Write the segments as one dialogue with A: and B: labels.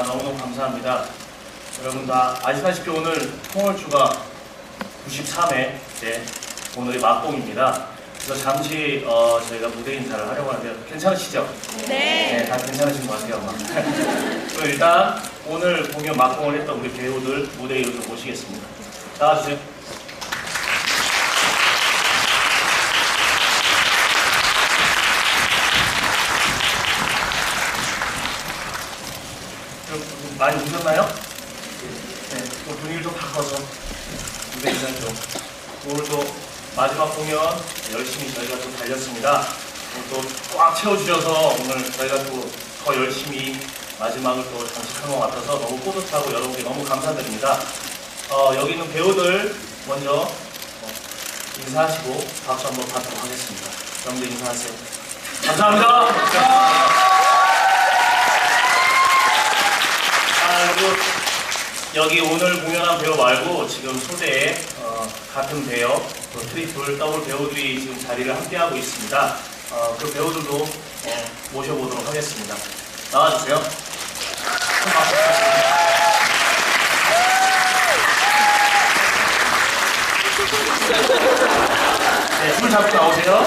A: 아, 너무너무 감사합니다. 여러분 다 아시다시피 오늘 통월주가 93회 네, 오늘이 막공입니다. 그래서 잠시 어, 저희가 무대 인사를 하려고 하는데요. 괜찮으시죠? 네. 다 괜찮으신 것 같아요. 그럼 일단 오늘 공연 막공을 했던 우리 배우들 무대 위로 좀 모시겠습니다. 나와주세요. 좀 많이 우셨나요? 네, 또 분위기를 좀 바꿔서 무대 인사 좀. 오늘도 마지막 공연 열심히 저희가 좀 달렸습니다. 오늘 또꽉 채워주셔서 오늘 저희가 또 더 열심히 마지막을 또 장식한 것 같아서 너무 뿌듯하고 여러분께 너무 감사드립니다. 어, 여기 있는 배우들 먼저 어, 인사하시고 박수 한번 받도록 하겠습니다. 여러분들 인사하세요. 감사합니다. 아, 그리고 여기 오늘 공연한 배우 말고 지금 소대에 어, 같은 배역, 또 트리플, 더블 배우들이 지금 자리를 함께하고 있습니다. 어, 그 배우들도 어, 모셔보도록 하겠습니다. 나와주세요. 네, 줄 잡고 나오세요.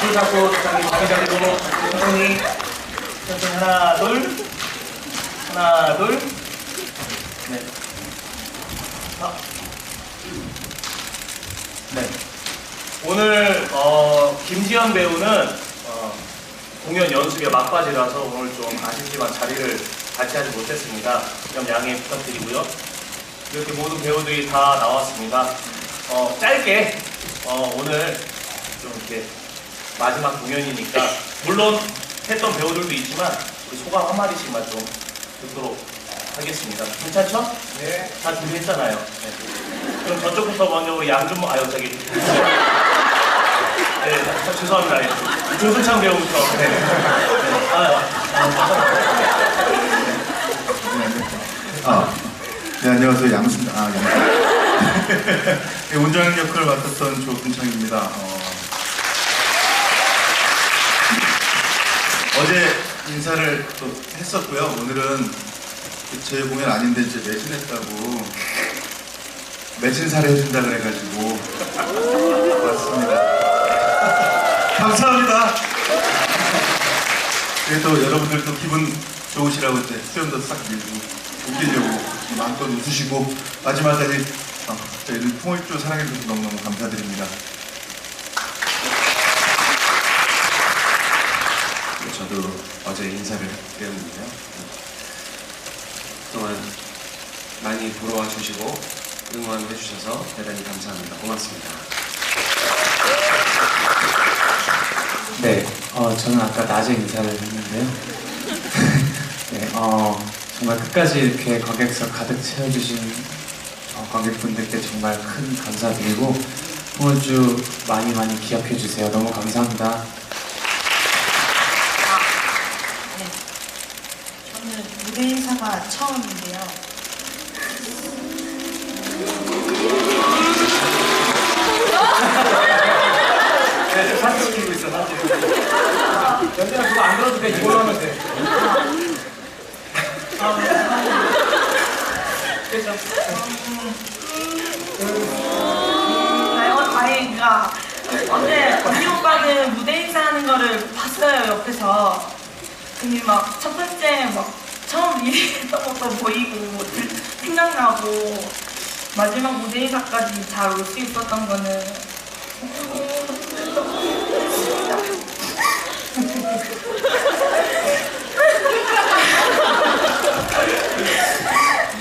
A: 줄 잡고 저기 자기 자리로 천천히 천천히 하나 둘 하나 둘 네. 아. 네. 오늘 어, 김지현 배우는 어, 공연 연습에 막바지라서 오늘 좀 아쉽지만 자리를 같이 하지 못했습니다. 좀 양해 부탁드리고요. 이렇게 모든 배우들이 다 나왔습니다. 어, 짧게 어, 오늘 좀 이렇게 마지막 공연이니까 물론 했던 배우들도 있지만 우리 소감 한 마디씩만 좀 듣도록 하겠습니다. 괜찮죠? 네. 다 준비했잖아요. 네. 그럼 저쪽부터 먼저 우리 양준모 아유 저기 네, 저, 죄송합니다. 예. 조승창 배우부터. 네. 네. 아, 아,
B: 아, 네, 안녕하세요. 양순, 아, 양. 네, 원장 역할을 맡았던 조순창입니다. 어, 어제 인사를 또 했었고요. 오늘은 제 공연 아닌데 이제 매진했다고 매진사를 해준다 그래가지고 왔습니다. 감사합니다. 그래도 여러분들도 기분 좋으시라고 이제 수염도 싹 밀고 웃기려고 마음껏 웃으시고 마지막까지 어, 저희를 통일조 사랑해주셔서 너무너무 감사드립니다.
C: 저도 어제 인사를 드렸는데요. 그동안 많이 보러 와주시고 응원해 주셔서 대단히 감사합니다. 고맙습니다.
D: 네, 어, 저는 아까 낮에 인사를 했는데요. 네, 어, 정말 끝까지 이렇게 관객석 가득 채워주신 어, 관객분들께 정말 큰 감사드리고 홍원주 많이 많이 기억해 주세요. 너무 감사합니다.
E: 네. 저는 인사가 처음인데요.
A: 네, 저 사진 찍히고 있어, 사진. 연진아, 그거 안 들어도 돼. 이걸로 하면 돼.
E: 아유, 다행이가 어제 언니 오빠는 무대 인사하는 거를 봤어요, 옆에서. 근데 막 첫 번째 막 처음 미리 했던 것도 보이고 들- 생각나고 마지막 무대 인사까지 잘 올 수 있었던 거는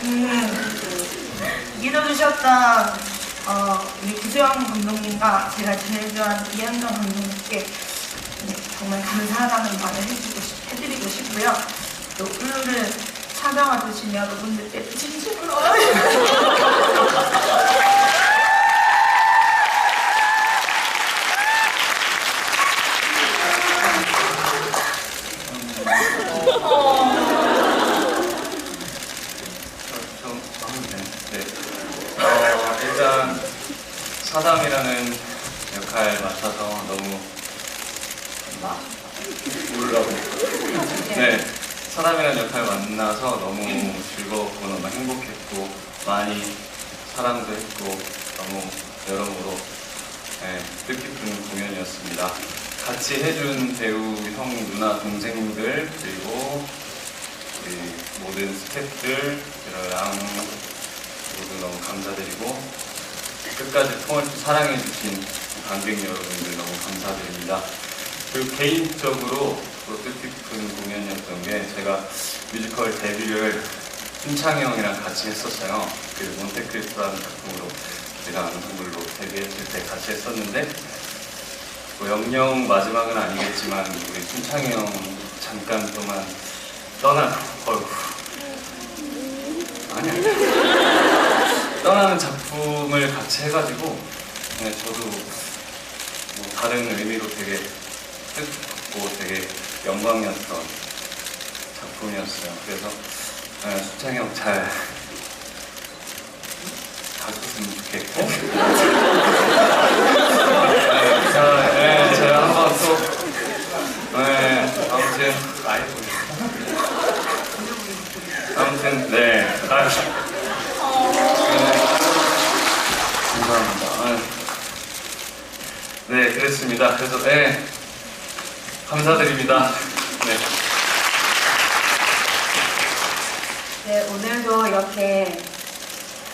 E: 음, 믿어주셨던 어, 우리 구수영 감독님과 제가 제일 좋아하는 이현정 감독님께 네, 정말 감사하다는 말을 해드리고 싶고요. 또 찾아와 주신 여러분들께 진심으로
C: 좀 마무리된. 네. 어, 일단 사담이라는 역할 맡아서 너무 막 울라고. 네. 사람이라는 역할을 만나서 너무 즐거웠고 너무 행복했고 많이 사랑도 했고 너무 여러모로 네, 뜻깊은 공연이었습니다. 같이 해준 배우 형, 누나, 동생들 그리고 우리 모든 스태프들 양 모두 너무 감사드리고 끝까지 통을 사랑해주신 관객 여러분들 너무 감사드립니다. 그리고 개인적으로 또 뜻깊은 공연이었던 게 제가 뮤지컬 데뷔를 순창이 형이랑 같이 했었어요. 그 몬테크리스토라는 작품으로 제가 앙상블로 데뷔했을 때 같이 했었는데 뭐 영영 마지막은 아니겠지만 우리 순창이 형 잠깐 동안 떠나 어휴 아니 아니 떠나는 작품을 같이 해가지고 네, 저도 뭐 다른 의미로 되게 뜻깊고 되게 영광이었던 작품이었어요. 그래서 네, 수창이 형 잘 가졌으면 좋겠고 네, 자, 네, 제가 한번 또 네, 아무튼 아이고 아무튼 네 아, 감사합니다. 아, 네, 그랬습니다. 그래서 네, 감사드립니다. 네.
F: 네, 오늘도 이렇게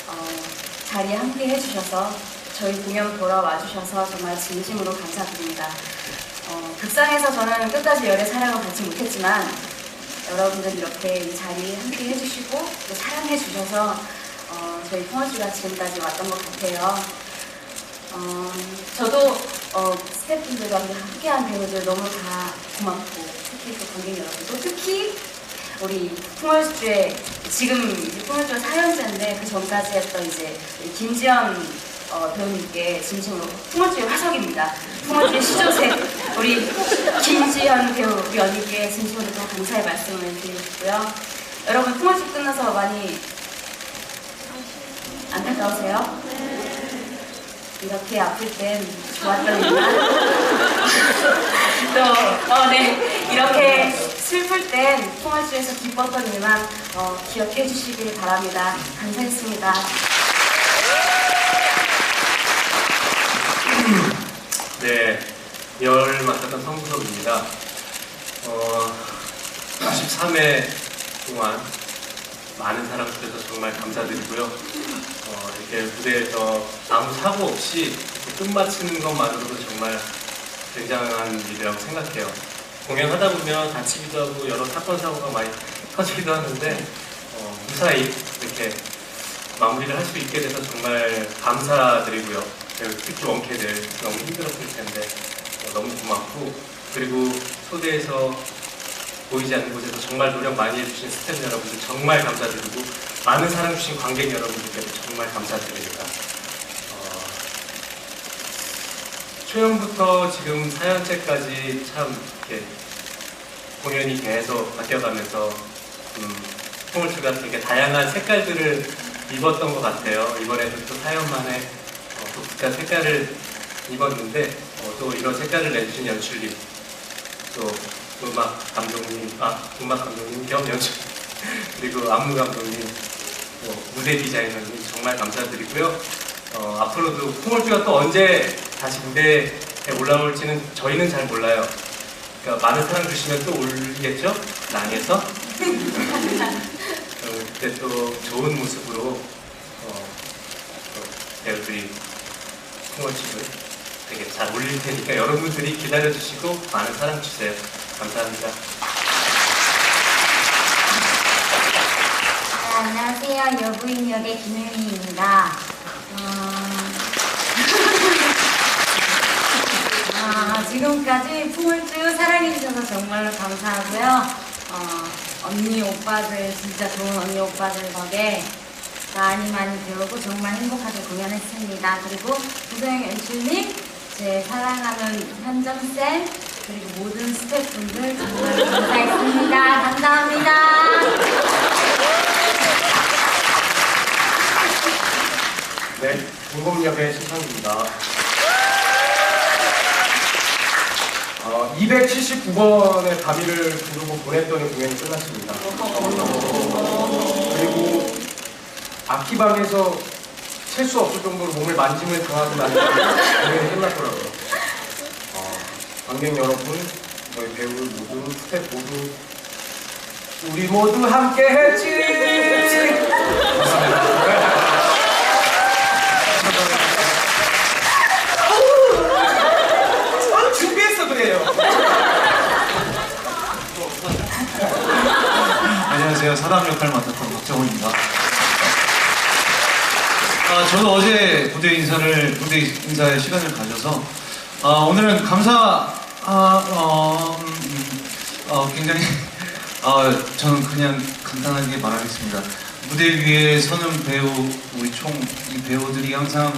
F: 어, 자리에 함께 해주셔서 저희 공연 보러 와주셔서 정말 진심으로 감사드립니다. 어, 극장에서 저는 끝까지 열의 사랑을 받지 못했지만 여러분들 이렇게 이 자리에 함께 해주시고 또 사랑해 주셔서 어, 저희 통화주가 지금까지 왔던 것 같아요. 어, 저도 어, 스태프분들과 함께한 배우들 너무 다 고맙고 특히 또 관객 여러분 또 특히 우리 풍월주의 지금 이제 풍월주가 4년째인데 그 전까지 했던 이제 김지연 어, 배우님께 진심으로 풍월주의 화석입니다. 풍월주의 시조새 우리 김지연 배우 우리 언니께 진심으로 또 감사의 말씀을 드리고 싶고요. 여러분 풍월주 끝나서 많이 안타까우세요? 이렇게 아플 땐 좋았던 이만 또, 어, 네. 이렇게 슬플 땐 통화주에서 기뻤던 일만 어, 기억해 주시길 바랍니다. 감사했습니다.
G: 네, 열 맡았던 성구석입니다. 어, 93회 동안 많은 사랑 주셔서 정말 감사드리고요. 어, 이렇게 무대에서 아무 사고 없이 끝마치는 것만으로도 정말 굉장한 일이라고 생각해요. 공연하다 보면 다치기도 하고 여러 사건 사고가 많이 터지기도 하는데 어, 무사히 이렇게 마무리를 할 수 있게 돼서 정말 감사드리고요. 특히 원캐들 너무 힘들었을 텐데 어, 너무 고맙고 그리고 소대에서 보이지 않는 곳에서 정말 노력 많이 해주신 스태프 여러분들 정말 감사드리고 많은 사랑 주신 관객 여러분들께도 정말 감사드립니다. 어, 초연부터 지금 4년째까지 참 이렇게 공연이 계속 바뀌어가면서 음, 통을주가 되게 다양한 색깔들을 입었던 것 같아요. 이번에도 또 4년 만에 어, 독특한 색깔을 입었는데 어, 또 이런 색깔을 내주신 연출님 또 음악 감독님, 아 음악 감독님 겸 연출 그리고 안무 감독님, 뭐, 무대 디자이너님 정말 감사드리고요. 어, 앞으로도 풍월주가 또 언제 다시 무대에 올라올지는 저희는 잘 몰라요. 그러니까 많은 사랑 주시면 또 올리겠죠? 랑에서. 어, 그때 또 좋은 모습으로 어, 또 배우들이 풍월주를 되게 잘 올릴 테니까 여러분들이 기다려 주시고 많은 사랑 주세요. 감사합니다.
F: 네, 안녕하세요. 여부인 역의 김혜미입니다. 지금까지 풍울주 사랑해주셔서 정말로 감사하고요. 어, 언니, 오빠들, 진짜 좋은 언니, 오빠들 덕에 많이 많이 배우고 정말 행복하게 공연했습니다. 그리고 구성 연출님, 제 사랑하는 현정쌤, 그리고 모든 스태프분들 정말 감사했습니다. 감사합니다.
G: 네, 중공역의 신상입니다. 어,
H: 어, 279번의 다비를 부르고 보냈더니 공연이 끝났습니다. 그리고 악기방에서 셀 수 없을 정도로 몸을 만짐을 당하고 나서 공연이 끝났더라고요. 어, 관객 여러분, 저희 배우 모두, 스태프 모두 우리 모두 함께 했지. 감사합니다. 아, 준비했어 그래요.
D: 안녕하세요. 사람 역할 맡았던 박정호입니다. 아, 저도 어제 무대 인사를 무대 인사의 시간을 가져서 아, 오늘은 감사 아, 어, 음, 음, 어, 굉장히 아, 저는 그냥 간단하게 말하겠습니다. 무대 위에 서는 배우 우리 총 이 배우들이 항상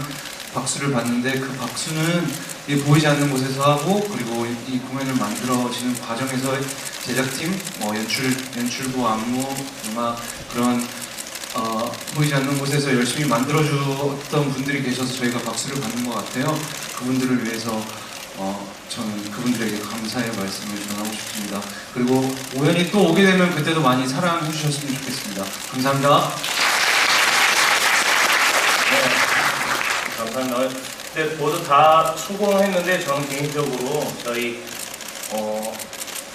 D: 박수를 받는데 그 박수는 이 보이지 않는 곳에서 하고 그리고 이- 이 공연을 만들어지는 과정에서 제작팀, 뭐 연출, 연출부, 안무, 음악 그런 어, 보이지 않는 곳에서 열심히 만들어주었던 분들이 계셔서 저희가 박수를 받는 것 같아요. 그분들을 위해서 어, 저는 그분들에게 감사의 말씀을 전하고 싶습니다. 그리고 우연히 또 오게 되면 그때도 많이 사랑해 주셨으면 좋겠습니다. 감사합니다.
A: 네, 감사합니다. 근데 모두 다 수고했는데 저는 개인적으로 저희 어,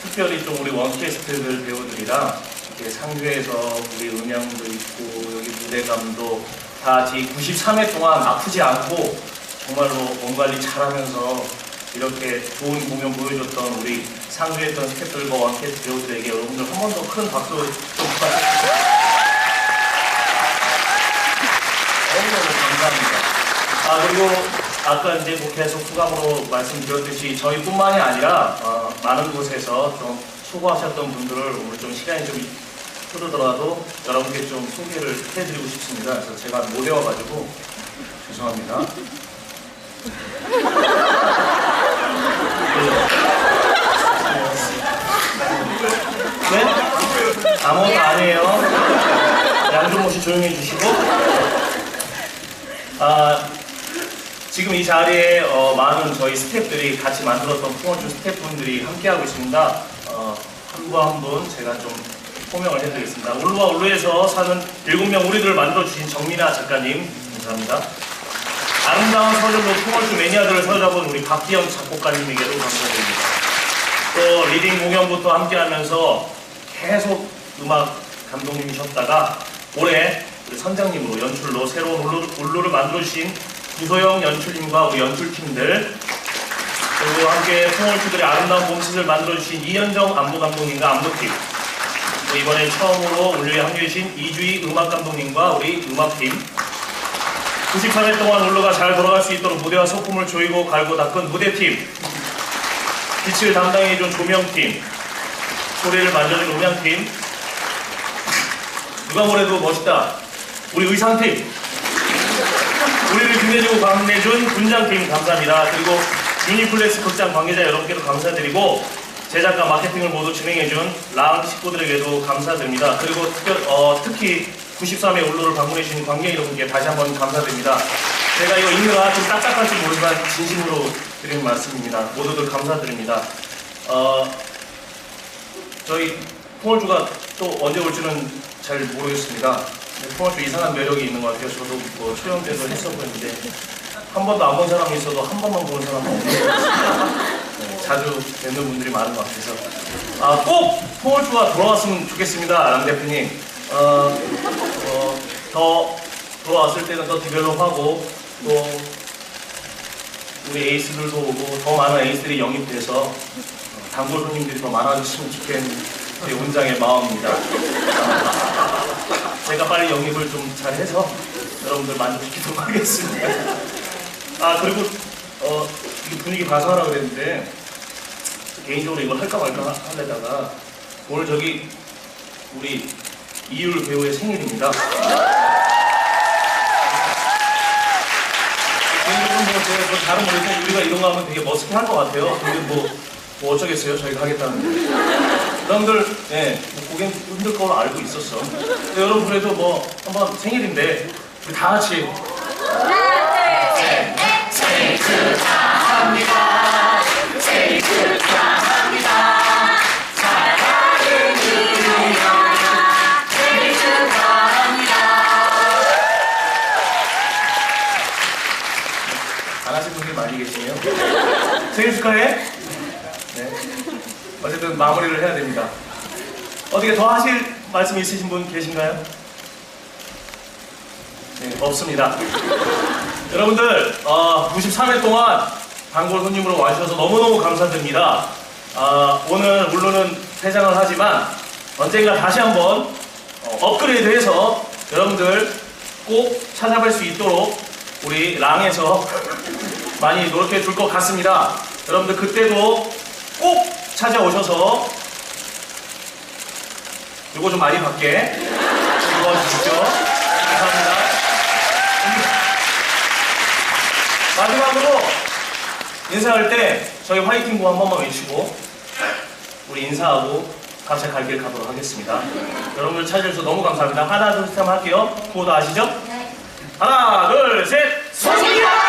A: 특별히 좀 우리 원캐스트들 배우들이랑 이렇게 상주에서 우리 음향도 있고 여기 무대감도 다 같이 93회 동안 아프지 않고 정말로 몸 관리 잘하면서 이렇게 좋은 공연 보여줬던 우리 상주했던 스태프들과 원캐스트 배우들에게 여러분들 한 번 더 큰 박수 좀 부탁드립니다. 너무너무 감사합니다. 아 그리고 아까 이제 뭐 계속 수감으로 말씀드렸듯이 저희뿐만이 아니라 어, 많은 곳에서 좀 수고하셨던 분들을 오늘 좀 시간이 좀 흐르더라도 여러분께 좀 소개를 해드리고 싶습니다. 그래서 제가 못 외워가지고 죄송합니다. 네? 아무것도 아니에요. 양종호 씨 조용히 해주시고. 아, 지금 이 자리에 어, 많은 저희 스태프들이 같이 만들었던 풍어주 스태프분들이 함께하고 있습니다. 어, 한분 한 분 제가 좀 호명을 해드리겠습니다. 울루와 울루에서 사는 일곱 명 우리들을 만들어주신 정민아 작가님, 감사합니다. 아름다운 서울로 풍어주 매니아들을 사로잡은 우리 박기영 작곡가님에게도 감사드립니다. 또 리딩 공연부터 함께하면서 계속 음악 감독님이셨다가 올해 우리 선장님으로 연출로 새로운 울루, 울루를 만들어주신 구소영 연출님과 우리 연출팀들 그리고 함께 풍월주들의 아름다운 몸짓을 만들어주신 이현정 안무 감독님과 안무팀. 또 이번에 처음으로 울루에 합류해주신 이주희 음악 감독님과 우리 음악팀. 93일 동안 울루가 잘 돌아갈 수 있도록 무대와 소품을 조이고 갈고 닦은 무대팀. 빛을 담당해준 조명팀. 소리를 만져준 음향팀. 누가 뭐래도 멋있다. 우리 의상팀 우리를 빛내주고 강내준 분장팀 감사합니다. 그리고 유니플렉스 극장 관계자 여러분께도 감사드리고 제작과 마케팅을 모두 진행해준 랑 식구들에게도 감사드립니다. 그리고 특별, 어, 특히 93회 울루를 방문해주신 관객 여러분께 다시 한번 감사드립니다. 제가 이거 읽느라 좀 딱딱할지 모르지만 진심으로 드리는 말씀입니다. 모두들 감사드립니다. 어, 저희 풍월주가 또 언제 올지는 잘 모르겠습니다. 풍월주 이상한 매력이 있는 것 같아요. 저도 뭐 초연 때도 했었는데 한 번도 안 본 사람이 있어도 한 번만 본 사람은 없는 것 같습니다. 네, 자주 뵙는 분들이 많은 것 같아서 아, 꼭 풍월주가 돌아왔으면 좋겠습니다. 랑 대표님. 어, 어, 더 돌아왔을 때는 더 디벨롭하고 또 우리 에이스들도 오고 더 많은 에이스들이 영입돼서 어, 단골 손님들이 더 많아졌으면 좋겠는 우리 원장의 마음입니다. 어, 제가 빨리 영입을 좀 잘해서 여러분들 만족시키도록 하겠습니다. 아 그리고 어, 이 분위기 봐서 하라 그랬는데 개인적으로 이걸 할까 말까 하려다가 오늘 저기 우리 이율 배우의 생일입니다. 뭐 잘은 모르겠지만 우리가 이런 거 하면 되게 머쓱할 것 같아요. 근데 뭐, 뭐 어쩌겠어요. 저희가 하겠다는 데. 여러분들, 예, 뭐 고개 흔들 거로 알고 있었어. 근데 여러분 그래도 뭐 한번 생일인데 우리 다 같이 생일 축하합니다. 안 하신 분들이 많이 계시네요. 생일 축하해. 네. 어쨌든 마무리를 해야 됩니다. 어떻게 더 하실 말씀 있으신 분 계신가요? 네, 없습니다. 여러분들, 어, 93회 동안 단골 손님으로 와주셔서 너무너무 감사드립니다. 아, 오늘 물론은 퇴장을 하지만 언젠가 다시 한번 어, 업그레이드해서 여러분들 꼭 찾아뵐 수 있도록 우리 랑에서 많이 노력해 줄 것 같습니다. 여러분들 그때도 꼭 찾아오셔서 이거 좀 많이 받게 도와주십시오. 감사합니다. 마지막으로 인사할 때 저희 화이팅 구한 번만 외치고 우리 인사하고 각자 갈 길 가도록 하겠습니다. 여러분들 찾아주셔서 너무 감사합니다. 하나 둘 셋 한번 할게요. 구호도 아시죠? 하나 둘 셋.
E: 소식이다!